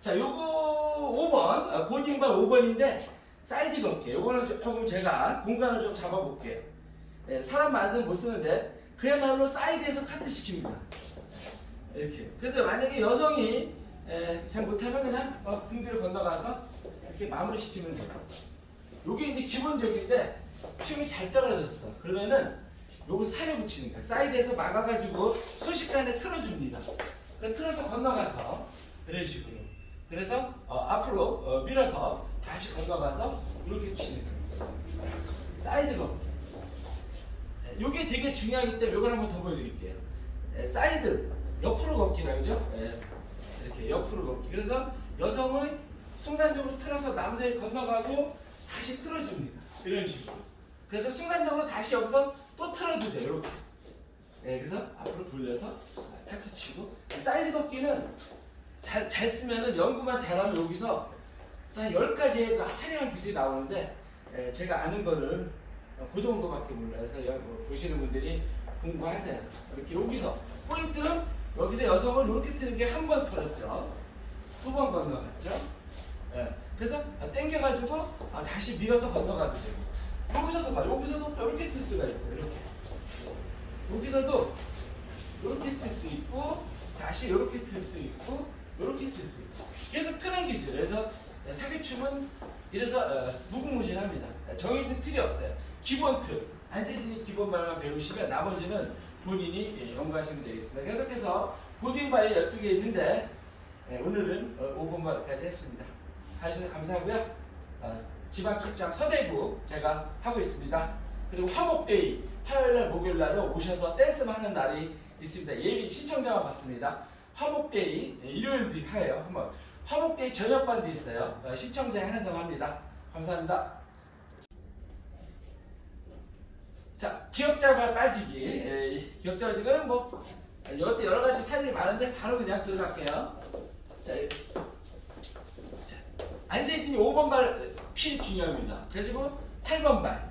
자, 요거 5번, 아, 고딩발 5번인데 사이드 걷기. 요거는 조금 제가 공간을 좀 잡아볼게요. 예, 사람 많은 못 쓰는데 그야말로 사이드에서 카트 시킵니다. 이렇게. 그래서 만약에 여성이 예, 잘 못하면 그냥 어, 등 뒤로 건너가서 이렇게 마무리 시키면 돼요. 요게 이제 기본적인데 춤이 잘 떨어졌어. 그러면은 요거 살에 붙이는 거야. 사이드에서 막아가지고 순식간에 틀어줍니다. 틀어서 건너가서 이런 식으로. 그래서 어, 앞으로 어, 밀어서 다시 건너가서 이렇게 치는. 사이드로. 네, 요게 되게 중요하기 때문에 요걸 한번 더 보여드릴게요. 네, 사이드 옆으로 걷기라 그죠? 네, 이렇게 옆으로 걷기. 그래서 여성을 순간적으로 틀어서 남성이 건너가고 다시 틀어줍니다. 이런 식으로. 그래서 순간적으로 다시 여기서 또 틀어주세요. 이렇게. 네, 그래서 앞으로 돌려서 탁 치고 사이드 걷기는 잘, 잘 쓰면은 연구만 잘하면 여기서 한 10가지의 그 화려한 기술이 나오는데 예, 제가 아는 거는 어, 그 정도밖에 몰라요. 그래서 여- 뭐 보시는 분들이 공부하세요. 이렇게 여기서 포인트는 여기서 여성을 이렇게 트는 게 한번 틀었죠. 두 번 건너갔죠. 예, 그래서 땡겨가지고 아, 다시 밀어서 건너가도 되고 여기서도 봐. 여기서도 또 이렇게 틀 수가 있어요. 이렇게. 여기서도 이렇게 틀 수 있고 다시 이렇게 틀 수 있고 이렇게 틀수 있고 계속 트는 기술. 그래서 사기춤은 이래서 어, 무궁무진합니다. 정해진 틀이 없어요. 기본 틀. 안세진이 기본 발만 배우시면 나머지는 본인이 예, 연구하시면 되겠습니다. 계속해서 고딩바에 12개 있는데 예, 오늘은 어, 5번만까지 했습니다. 하셔서 감사하고요. 어, 지방 출장 서대구 제가 하고 있습니다. 그리고 화목데이 화요일날 목요일날은 오셔서 댄스만 하는 날이 있습니다. 예비 신청자만 받습니다. 화목데이 예, 일요일도 하예요. 한번 화목데이 저녁 반도 있어요. 어, 신청자에 한해서 합니다. 감사합니다. 자 기억자발 빠지기 예, 이 기억자발 지금 뭐 이것도 여러 가지 사진이 많은데 바로 그냥 들어갈게요. 자, 이- 자 안세진이 5번 발 필 중요합니다. 그리고 8번 발.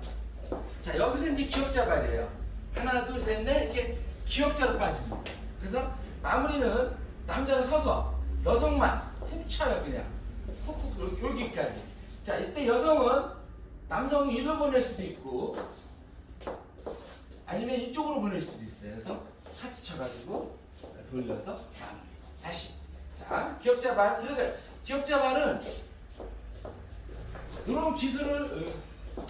자 여기서 이제 기억자 발이에요. 하나 둘 셋 넷 이렇게 기억자로 빠집니다. 그래서 마무리는 남자는 서서 여성만 훅 쳐요 그냥 훅훅 여기- 여기까지. 자 이때 여성은 남성이 이리로 보낼 수도 있고 아니면 이쪽으로 보낼 수도 있어요. 그래서 카트 쳐가지고 돌려서 마무리. 다시. 자 기억자 발 들어가요. 기억자 발은 이런 기술을 어,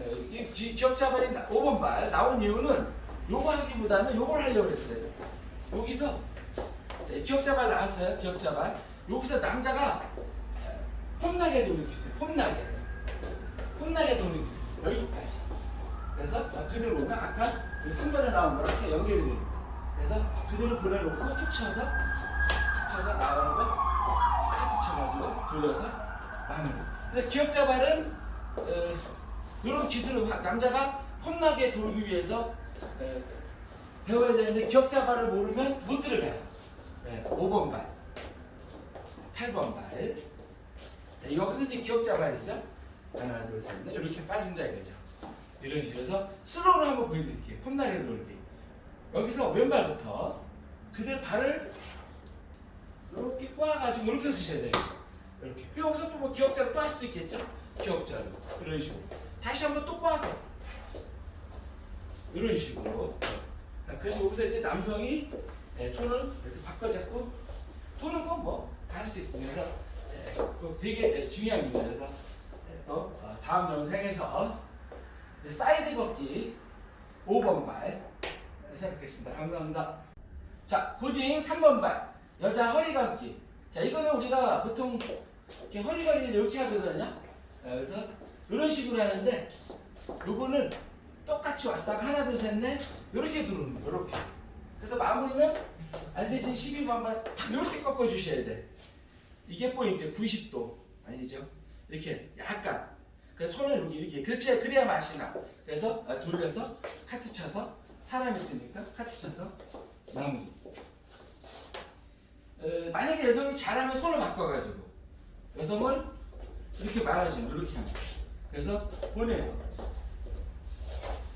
예, 이 기- 기억자발이 5번 발 나온 이유는 요거 하기보다는 요걸 하려고 했어요. 여기서 자, 기억자발 나왔어요. 기억자발. 여기서 남자가 폼나게 도는 기술. 폼나게. 폼나게 도는 기술. 여기까지. 그래서 그대로 오면 아까 그 3번에 나온 거랑 이렇게 연결이 됩니다. 그래서 그대로 보내놓고 툭 쳐서 툭 쳐서 나가는 거 카트 쳐가지고 돌려서 마무리. 그래서 기억자발은 어, 이런 기술을 화- 남자가 폼나게 돌기 위해서 에, 배워야 되는데 기억자 발을 모르면 못 들어가요. 네, 5번 발, 8번 발. 자, 여기서 이제 기억자 발이죠. 하나, 둘, 셋, 넷 이렇게 빠진다 이거죠. 이런 식으로 해서 슬로우로 한번 보여드릴게요. 폼나게 돌기. 여기서 왼발부터 그대로 발을 이렇게 꼬아가지고 이렇게 쓰셔야 돼요. 이렇게. 여기서 또 뭐 기억자로 또할 수도 있겠죠? 기억자로. 이런 식으로. 다시 한번 또 꼬아서. 이런 식으로. 자, 그래서 여기서 이제 남성이 예, 손을 이렇게 바꿔 잡고 도는 건뭐다 할 수 있습니다. 예, 그거 되게 예, 중요합니다. 그래서 예, 또 어, 다음 영상에서 이제 사이드 걷기 5번 발 시작하겠습니다. 감사합니다. 자, 고딩 3번 발 여자 허리 감기. 자, 이거는 우리가 보통 이렇게 허리 관리를 이렇게 하거든요. 예, 그래서 이런 식으로 하는데 요거는 똑같이 왔다가 하나 둘 셋 넷 이렇게 들어오는 거예요. 이렇게. 그래서 마무리는 안세진 12번만 탁 이렇게 꺾어 주셔야 돼. 이게 포인트 90도 아니죠? 이렇게 약간 그래서 손을 여기 이렇게 그렇지 그래야 맛이 나. 그래서 아, 돌려서 카트 쳐서 사람 있으니까 카트 쳐서 마무리. 어, 만약에 여성이 잘하면 손을 바꿔가지고 여성을 이렇게 말아주는 이렇게 거예요. 그래서 보내서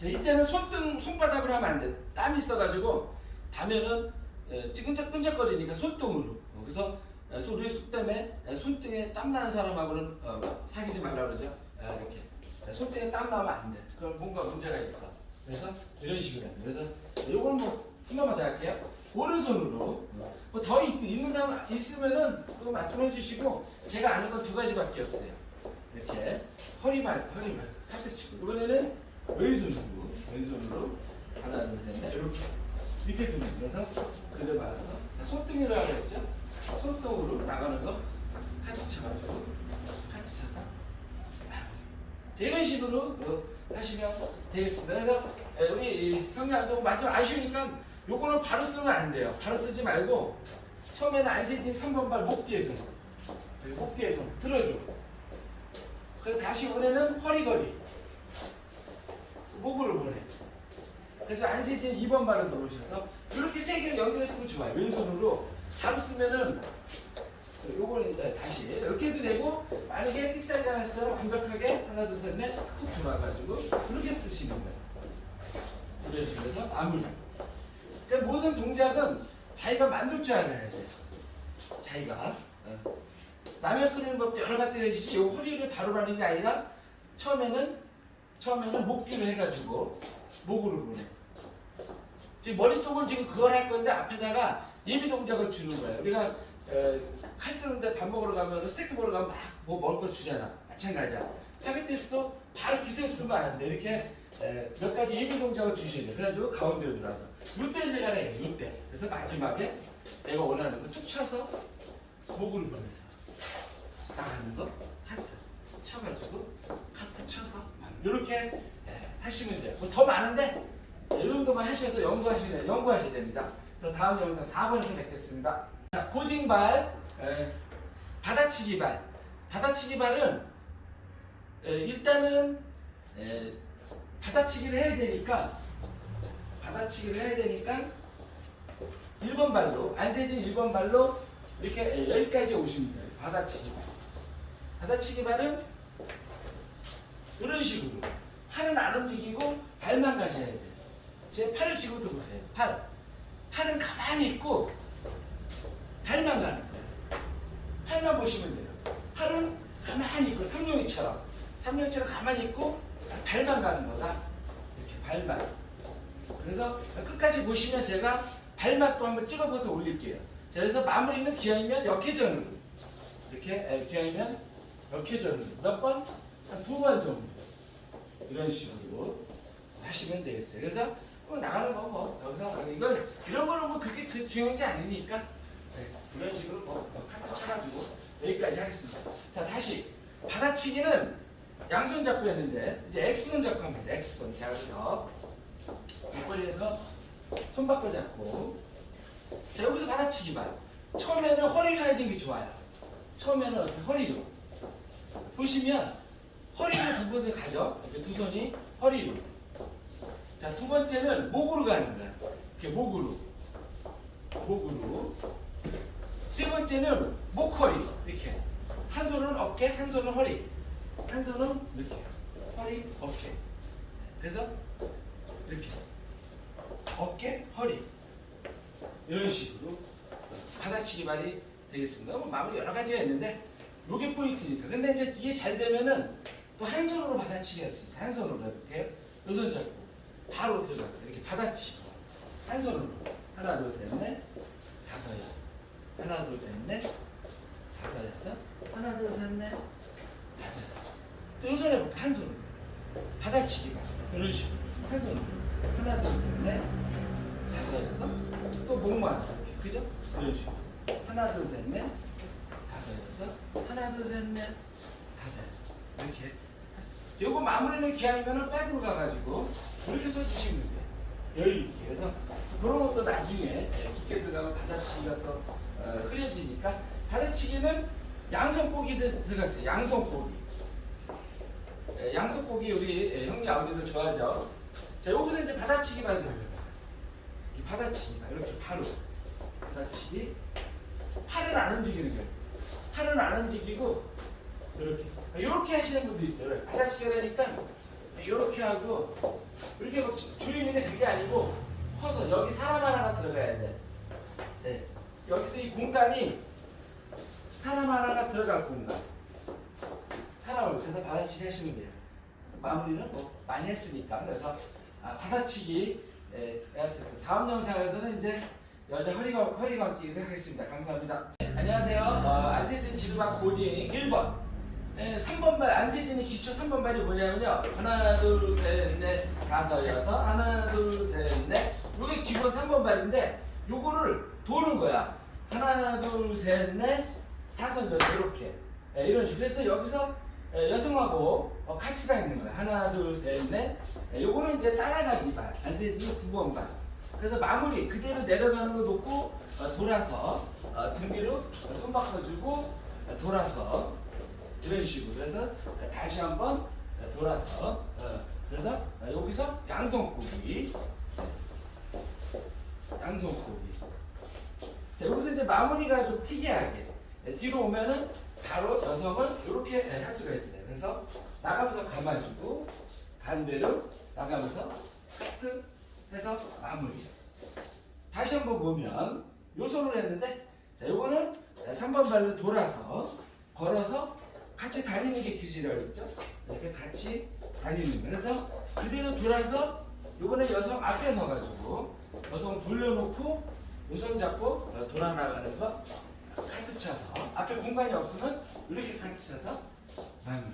자, 이때는 손등 손바닥으로 하면 안 돼. 땀이 있어가지고 에, 찌끈적끈적거리니까 손등으로. 어, 그래서 에, 소리 속 때문에 에, 손등에 땀 나는 사람하고는 어, 사귀지 말라 그러죠. 에, 이렇게 에, 손등에 땀 나면 안 돼. 그럼 뭔가 문제가 있어. 그래서 이런 식으로. 그래서 요거는 뭐한 번만 더 할게요. 오른손으로 뭐 더 있는 사람 있으면은 또 말씀해 주시고 제가 아는 건 두 가지밖에 없어요. 이렇게 허리말 허리말 하트 치고 이번에는 왼손으로 왼손으로 하나 둘셋넷. 이렇게. 이렇게 두면 그래서 그대로 맞아서. 자, 손등이라고 했죠? 손등으로 거 카트 쳐가지고 카트 쳐서. 자, 이런 식으로 어, 하시면 되겠습니다. 그래서 에, 우리 이 형님도 마지막 아쉬우니까 요거는 바로 쓰면 안 돼요. 바로 쓰지 말고 처음에는 안세진 3번 발 목 뒤에서. 목 뒤에서 들어줘. 그래서 다시 보내는 허리 거리 목으로 보내 그래서 안세진 2번 발을 누르셔서 이렇게 세 개를 연결했으면 좋아요. 왼손으로 바로 쓰면은 요거는 다시 이렇게 해도 되고 만약에 픽사이드 하나서 완벽하게 하나 둘셋넷훅 들어와가지고 이렇게 쓰시는 거예요. 이런 식으로 해서 마무리. 그러니까 모든 동작은 자기가 만들 줄 알아야 돼 자기가. 어. 라면 끓이는 법도 여러 가지가 있듯이 요 허리를 바로 하는 게 아니라 처음에는 처음에는 목 뒤로 해가지고 목으로 보내. 지금 머릿속은 지금 그걸 할 건데 앞에다가 예비 동작을 주는 거예요. 우리가 에, 칼 쓰는데 밥 먹으러 가면 스테이크 먹으러 가면 막뭐 먹을 거 주잖아. 마찬가지야. 사기테스도 바로 기세 쓰면 안 돼. 이렇게 에, 몇 가지 예비 동작을 주셔야 돼. 그래가지고 가운데로 들어와서 이때 내가 해요. 이때. 그래서 마지막에 내가 원하는 거 툭 쳐서 목으로 보내서 나가는 거 카트 쳐가지고 카트 쳐서 이렇게 하시면 돼요. 뭐더 많은데 이 정도만 하셔서 연구하시면 연구하셔야 됩니다. 그럼 다음 영상 4번에서 뵙겠습니다. 자, 고딩발, 에, 받아치기 발. 받아치기 발은 에, 일단은 에, 받아치기를 해야 되니까 받아치기를 해야 되니까 1번 발로 안세진 1번 발로 이렇게 에, 여기까지 오시면 돼요. 받아치기 발. 받아치기 발은 이런 식으로 팔은 안 움직이고 발만 가셔야 돼요. 제 팔을 지금부터 보세요. 팔. 팔은 가만히 있고 발만 가는 거예요. 팔만 보시면 돼요. 팔은 가만히 있고 삼룡이처럼 삼룡이처럼 가만히 있고 발만 가는 거다. 이렇게 발만. 그래서 끝까지 보시면 제가 또 한번 찍어봐서 올릴게요. 자, 그래서 마무리는 기왕이면 역회전으로 이렇게 에, 기왕이면 역회전으로 몇 번? 한 두 번 정도 이런 식으로 하시면 되겠어요. 그래서 뭐 나가는 거 뭐 여기서 이건 이런 거는 뭐 그렇게 그 중요한 게 아니니까 네, 이런 식으로 뭐, 뭐 카트 쳐가지고 여기까지 하겠습니다. 자 다시 받아치기는 양손 잡고 했는데 이제 X손 잡고 합니다. X손 자 그래서 이꼴에서 손 바꿔 잡고 자 여기서 받아치기 봐. 처음에는 허리를 하는 게 좋아요. 처음에는 허리로 보시면 허리로 두 곳을 가죠. 두 손이 허리로. 자, 두 번째는 목으로 가는 거야. 이렇게 목으로. 목으로. 세 번째는 목허리. 이렇게. 한 손은 어깨, 한 손은 허리. 한 손은 이렇게. 허리, 어깨. 그래서 이렇게. 어깨, 허리. 이런 식으로 받아치기 발이 되겠습니다. 뭐 마무리 여러 가지가 있는데 요게 포인트니까. 근데 이제 이게 잘 되면은 또 한 손으로 받아치기 할수 있어요. 한 손으로 이렇게. 요손 잡고 바로 들어가 이렇게 받아치기 한 손으로. 하나 둘 셋 넷. 다섯 여섯. 하나 둘 셋 넷. 다섯 여섯. 하나 둘 셋 넷. 다섯 여섯. 또 요손 해볼까 한 손으로. 받아치기 봐 이런 식으로. 한 손으로. 하나 둘 셋 넷. 다섯 여섯. 또 목만 그죠? 이런 식으로. 하나 둘 셋 넷. 다섯 여섯. 하나 둘 셋 넷. 다섯 여섯. 이렇게 요거 마무리는 기왕이면은 백으로 가가지고 이렇게 써주시면 돼요. 여유 있게. 그래서 그런 것도 나중에 깊게 들어가면 받아치기가 또 어, 흐려지니까 받아치기는 양손고기 들- 들어갔어요. 양손고기. 예, 양손고기 우리 예, 형님 아버지들 좋아하죠. 자 여기서 이제 받아치기만 들어가요. 이 받아치기만 이렇게 바로 받아치기. 팔은 안 움직이는 거예요. 팔은 안 움직이고 이렇게 이렇게 하시는 분도 있어요. 받아치기가 되니까 이렇게 하고 이렇게 막 조용히는 그게 아니고 커서 여기 사람 하나가 들어가야 돼. 네. 여기서 이 공간이 사람 하나가 들어갈 공간. 사람을 그래서 받아치기 하시면 돼요. 마무리는 뭐 많이 했으니까 그래서 아, 받아치기 예, 해야겠습니다. 다음 영상에서는 이제 여자 허리가 허리 감기를 하겠습니다. 감사합니다. 네, 안녕하세요. 어, 안세진 지루박 고딩 1번. 네, 3번 발 안세진의 기초 3번 발이 뭐냐면요. 하나 둘 셋 넷 다섯 여섯 하나 둘 셋 넷. 요게 기본 3번 발인데 요거를 도는 거야. 하나 둘 셋 넷 다섯 여섯 이렇게 예, 이런 식으로 그래서 여기서 예, 여성하고 어, 같이 다니는 거야. 하나 둘 셋 넷. 예, 요거는 이제 따라가기 발. 안세진의 9번 발. 그래서 마무리 그대로 내려가는 거 놓고 어, 돌아서 어, 등 뒤로 손 바꿔주고 어, 돌아서 이런 식으로. 그래서 다시 한번 돌아서 어, 그래서 어, 여기서 양손고기 양손고기 자 여기서 이제 마무리가 좀 특이하게 예, 뒤로 오면은 바로 여성을 이렇게 할 수가 있어요. 그래서 나가면서 감아주고 반대로 나가면서 카트 해서 마무리 다시 한번 보면 요 손으로 했는데 자 요거는 3번 발로 돌아서 걸어서 같이 다니는 게 기술이라고 했죠? 이렇게 같이 다니는. 거 그래서 그대로 돌아서 요번에 여성 앞에 서가지고 여성 돌려놓고 요손 잡고 어, 돌아 나가는 거 카트 쳐서 앞에 공간이 없으면 이렇게 카트 쳐서 마무리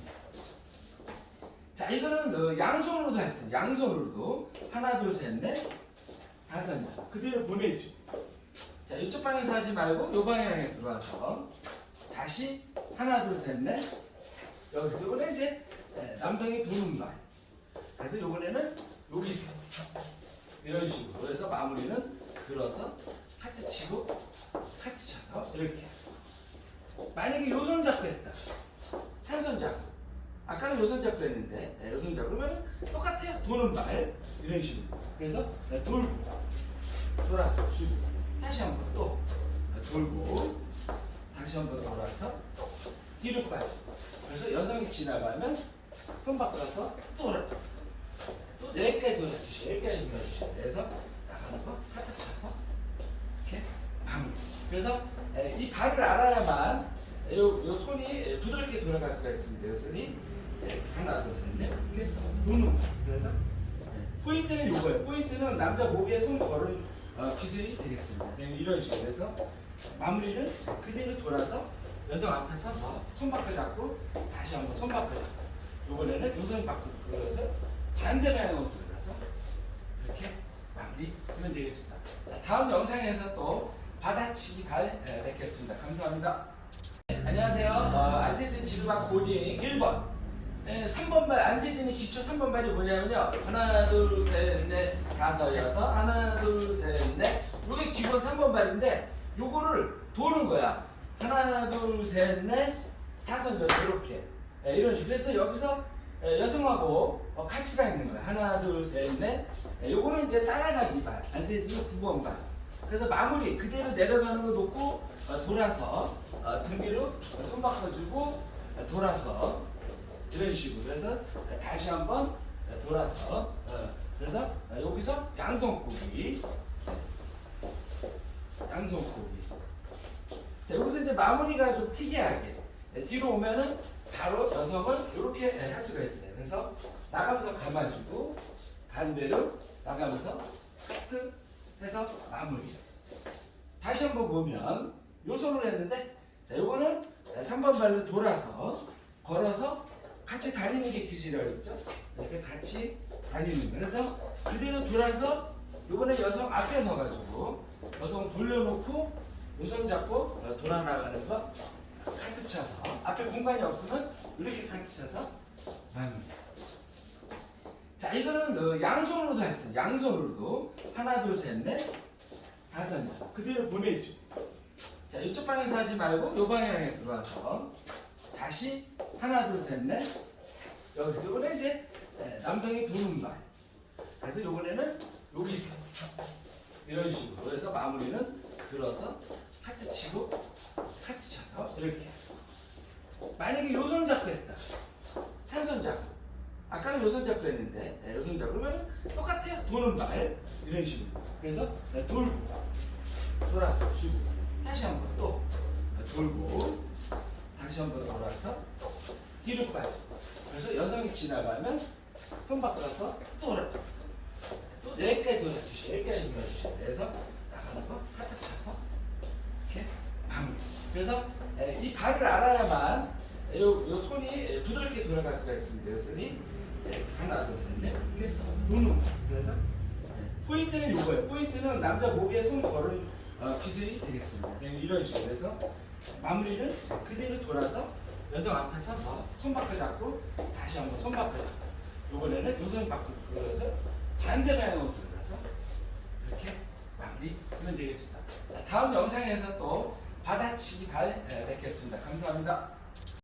자 이거는 어, 양손으로도 했어요 양손으로도. 하나 둘 셋 넷 다섯 명 그대로 보내줘 자 이쪽 방향에서 하지 말고 요 방향에 들어와서 다시 하나 둘 셋 넷. 여기서 이번에 이제 에, 남성이 도는 말 그래서 요번에는 여기서 이런 식으로. 해서 마무리는 들어서 하트 치고 하트 쳐서 이렇게. 만약에 요 손 잡고 했다. 한 손 잡고. 아까는 요 손 잡고 했는데 네, 요손 잡으면 똑같아요. 도는 말 이런 식으로. 그래서 네, 돌고. 돌아서 주고. 다시 한번 또 네, 돌고 다시 한번 돌아서 뒤로 빠지고 그래서 여성이 지나가면 손 바꿔서 또 돌아 또 네개까지 돌아주시고 네개까지 돌아주시고. 그래서 나가는 거 카트 쳐서 이렇게 마무리 그래서 에, 이 발을 알아야만 요, 요 손이 에, 부드럽게 돌아갈 수가 있습니다. 요 손이. 에, 하나 둘셋넷. 이렇게 도는 거 그래서 에, 포인트는 이거예요. 포인트는 남자 목에 손 걸은 어, 기술이 되겠습니다. 네, 이런 식으로 해서 마무리를 그대로 돌아서 여성 앞에 서서 손 바꿔 잡고 다시 한번 손 바꿔 잡고 이번에는 요손 바꿔 들어서 반대 방향으로 들어가서 이렇게 마무리 하면 되겠습니다. 자, 다음 영상에서 또 받아치기 발 예, 뵙겠습니다. 감사합니다. 네, 안녕하세요. 어, 안세진 지루박 고딩 1번. 네, 3번 발, 안세진의 기초 3번 발이 뭐냐면요. 하나, 둘, 셋, 넷, 다섯, 여섯. 하나, 둘, 셋, 넷. 요게 기본 3번 발인데, 요거를 도는 거야. 하나, 둘, 셋, 넷, 다섯, 여섯. 이렇게. 예, 이런 식으로. 그래서 여기서 예, 여성하고 어, 같이 다니는 거야. 하나, 둘, 셋, 넷. 예, 요거는 이제 따라가기 발. 안세진의 9번 발. 그래서 마무리 그대로 내려가는 거 놓고 어, 돌아서 어, 등 뒤로 손 바꿔주고 어, 돌아서 이런 식으로 그래서 다시 한번 어, 돌아서 어, 그래서 어, 여기서 양손고기 양손 고기 자 여기서 이제 마무리가 좀 특이하게 예, 뒤로 오면은 바로 여성을 이렇게 할 수가 있어요 그래서 나가면서 감아주고 반대로 나가면서 카트 해서 마무리. 다시 한번 보면 요 손으로 했는데 자 요거는 3번 발로 돌아서 걸어서 같이 다니는 게 기술이라고 했죠. 이렇게 같이 다니는 거. 그래서 그대로 돌아서 요번에 여성 앞에 서가지고 여성 돌려놓고 요손 잡고 어, 돌아 나가는 거 카트 쳐서 앞에 공간이 없으면 이렇게 카트 쳐서. 자 이거는 어, 양손으로도 했어요. 양손으로도 하나 둘셋넷 다섯 명 그대로 보내줘. 자 이쪽 방향에서 하지 말고 요 방향에 들어와서 다시 하나 둘셋넷 여기서 이번에 이제 에, 남성이 도는 말. 그래서 이번에는 여기서 이런 식으로 해서 마무리는 들어서 하트 치고 하트 쳐서 이렇게. 만약에 요 손 잡고 했다. 한 손 잡고. 아까는 요 손 잡고 했는데 네, 요손 잡고 그러면 똑같아요 도는 말 이런 식으로 그래서 네, 돌고 돌아서 주고 다시 한번 또 돌고 다시 한번 돌아서 뒤로 빠져. 그래서 여성이 지나가면 손 바꿔서 돌 네개 돌아주시고 네개 돌아주시고 그래서 나가는 거 카트 차서 이렇게 마무리. 그래서 에, 이 발을 알아야만 요, 요 손이 에, 부드럽게 돌아갈 수가 있습니다. 요 손이 네, 하나 둘셋넷 이렇게 도는 거. 그래서 네, 포인트는 요거예요. 포인트는 남자 목에 손 걸은 어, 기술이 되겠습니다. 네, 이런 식으로 해서 마무리는 그대로 돌아서 여성 앞에 서서 손바닥 잡고 다시 한번 손바닥 잡고 이번에는 요선 밖으로 돌려서 반대 방향으로 돌아서 이렇게 마무리하면 되겠습니다. 자, 다음 영상에서 또 받아치기 발 에, 뵙겠습니다. 감사합니다.